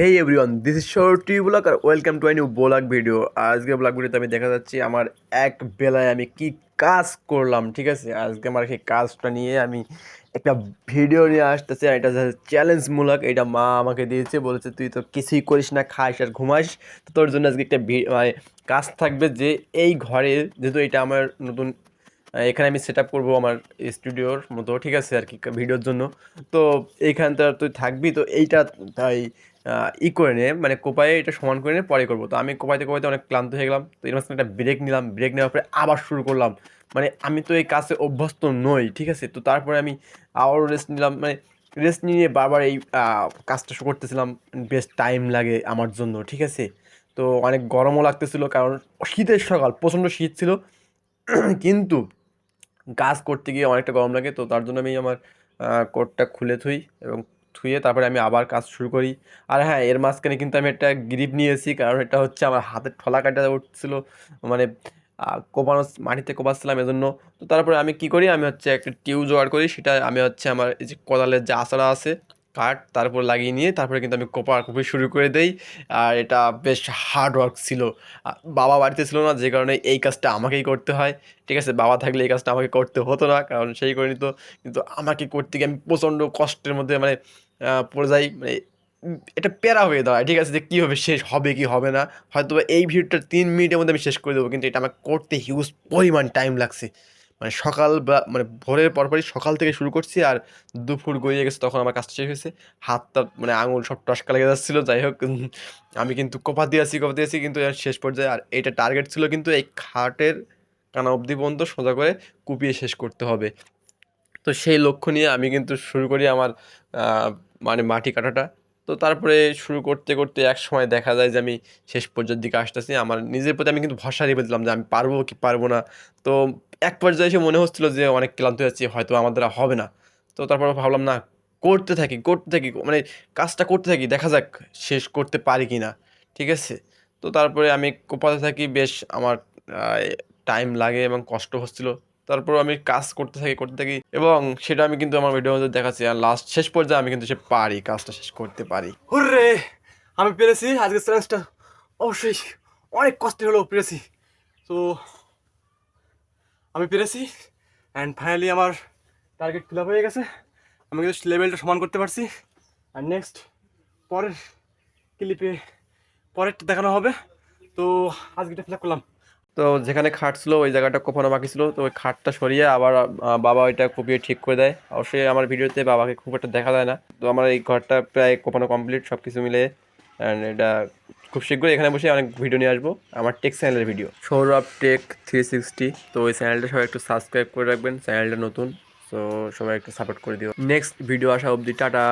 Hey everyone this is Shorty vlog R welcome to I new vlog video আজকে blog ভিডিওতে আমি দেখা যাচ্ছি আমার এক বেলায় আমি কি কাজ করলাম, ঠিক আছে? আজকে আমার সেই কাজটা নিয়ে আমি একটা ভিডিও নিয়ে আসতেছি আর এটা চ্যালেঞ্জমূলক এটা মা আমাকে দিয়েছে, বলেছে তুই তো কিছুই করিস না, খাস আর ঘুমাস। তো তোর জন্য আজকে একটা মানে কাজ থাকবে যে এই ঘরে যেহেতু এটা আমার নতুন এখানে আমি সেট আপ করব আমার স্টুডিওর মতো, ঠিক আছে, আর কি, ভিডিওর জন্য। তো এইখানটা তুই থাকবি, তো এইটা তাই ই করে নিয়ে মানে কোপায়ে এটা সমান করে নিয়ে পরে করব। তো আমি কোপাইতে কোপাইতে অনেক ক্লান্ত হয়ে গেলাম। তো এর মাঝখানে একটা ব্রেক নিলাম। ব্রেক নেওয়ার পরে আবার শুরু করলাম। মানে আমি তো এই কাজে অভ্যস্ত নই, ঠিক আছে? তো তারপরে আমি আবারও রেস্ট নিলাম। মানে রেস্ট নিয়ে বারবার এই কাজটা শুরু করতেছিলাম। বেশ টাইম লাগে আমার জন্য, ঠিক আছে? তো অনেক গরমও লাগতেছিল কারণ শীতের সকাল, প্রচণ্ড শীত ছিল। কিন্তু কাজ করতে গিয়ে অনেকটা গরম লাগে। তো তার জন্য আমি আমার কোটটা খুলে থুই এবং থুয়ে তারপরে আমি আবার কাজ শুরু করি। আর হ্যাঁ এর মাঝখানে কিন্তু আমি একটা গ্রিপ নিয়েছি কারণ এটা হচ্ছে আমার হাতের ঠলা কাটা উঠছিল মানে কোপানো মাটিতে কোপাচ্ছিলাম এজন্য। তো তারপরে আমি কি করি, আমি হচ্ছে একটা টিউ জোগাড় করি, সেটা আমি হচ্ছে আমার এই যে কোদালের যে আঁচড়া আছে, কাঠ, তারপর লাগিয়ে নিয়ে তারপরে কিন্তু আমি কোপা কুপি শুরু করে দেই। আর এটা বেশ হার্ড ওয়ার্ক ছিল। বাবা বাড়িতে ছিল না, যে কারণে এই কাজটা আমাকেই করতে হয়। ঠিক আছে, বাবা থাকলে এই কাজটা আমাকে করতে হতো না, কারণ সেই করে নিত কিন্তু আমাকে করতে গিয়ে আমি প্রচণ্ড কষ্টের মধ্যে মানে যাই মানে এটা প্যারা হয়ে দাঁড়ায়। ঠিক আছে, যে কী হবে, শেষ হবে কি হবে না। হয়তো এই ভিডিওটা তিন মিনিটের মধ্যে আমি শেষ করে দেবো, কিন্তু এটা আমার করতে হিউজ পরিমাণ টাইম লাগছে। মানে সকাল বা মানে ভোরের পরপরই সকাল থেকে শুরু করছি, আর দুপুর গড়িয়ে গেছে, তখন আমার কাজটা শেষ হয়েছে। হাতটা মানে আঙুল সব টসকা লেগে যাচ্ছিল, যাই হোক, আমি কিন্তু কোপা দিয়েছি কোপা দিয়েছি কিন্তু শেষ পর্যায়ে, আর এটা টার্গেট ছিল কিন্তু এই খাটের কানা অবধি পর্যন্ত সোজা করে কুপিয়ে শেষ করতে হবে। তো সেই লক্ষ্য নিয়ে আমি কিন্তু শুরু করি আমার মানে মাটি কাটাটা। তো তারপরে শুরু করতে করতে এক সময় দেখা যায় যে আমি শেষ পর্যায়ের দিকে আসতেছি। আমার নিজের প্রতি আমি কিন্তু ভরসা হারিয়ে ফেলছিলাম যে আমি পারব কি পারব না। তো এক পর্যায়ে এসে মনে হচ্ছিল যে অনেক ক্লান্ত যাচ্ছি, হয়তো আমার দ্বারা হবে না। তো তারপর ভাবলাম, না, করতে থাকি করতে থাকি মানে কাজটা করতে থাকি, দেখা যাক শেষ করতে পারি কি না ঠিক আছে? তো তারপরে আমি কোপাতে থাকি, বেশ আমার টাইম লাগে এবং কষ্ট হচ্ছিল। তারপর আমি কাজ করতে থাকি করতে থাকি এবং সেটা আমি কিন্তু আমার ভিডিওর মধ্যে দেখাচ্ছি আর লাস্ট শেষ পর্যায়ে আমি কিন্তু সে পারি, কাজটা শেষ করতে পারি। হুররে! আমি পেরেছি, আজকের চ্যালেঞ্জটা অবশ্যই অনেক কষ্টে হলেও পেরেছি। তো, আমি পেরেছি অ্যান্ড ফাইনালি আমার টার্গেট ফিল আপ হয়ে গেছে। আমি কিন্তু লেভেলটা সমান করতে পারছি। আর নেক্সট পরের ক্লিপে পরেরটা দেখানো হবে। তো আজকেটা ফিল আপ করলাম। তো যেখানে খাট ছিল, ওই জায়গাটা কোপানো বাকি ছিল। তো ওই খাটটা সরিয়ে আবার বাবা ওইটা কুপিয়ে ঠিক করে দেয়। অবশ্যই আমার ভিডিওতে বাবাকে খুব একটা দেখা যায় না। তো আমার এই ঘরটা প্রায় কোপানো কমপ্লিট সব কিছু মিলে অ্যান্ড এটা খুব শীঘ্রই এখানে বসে অনেক ভিডিও নিয়ে আসব। আমার টেক চ্যানেলের video Sourav tech three sixty তো ওই চ্যানেলটা সবাই একটু সাবস্ক্রাইব করে রাখবেন। চ্যানেলটা নতুন। তো সবাই একটু সাপোর্ট করে দিও। নেক্সট ভিডিও আসা অবধি, টাটা।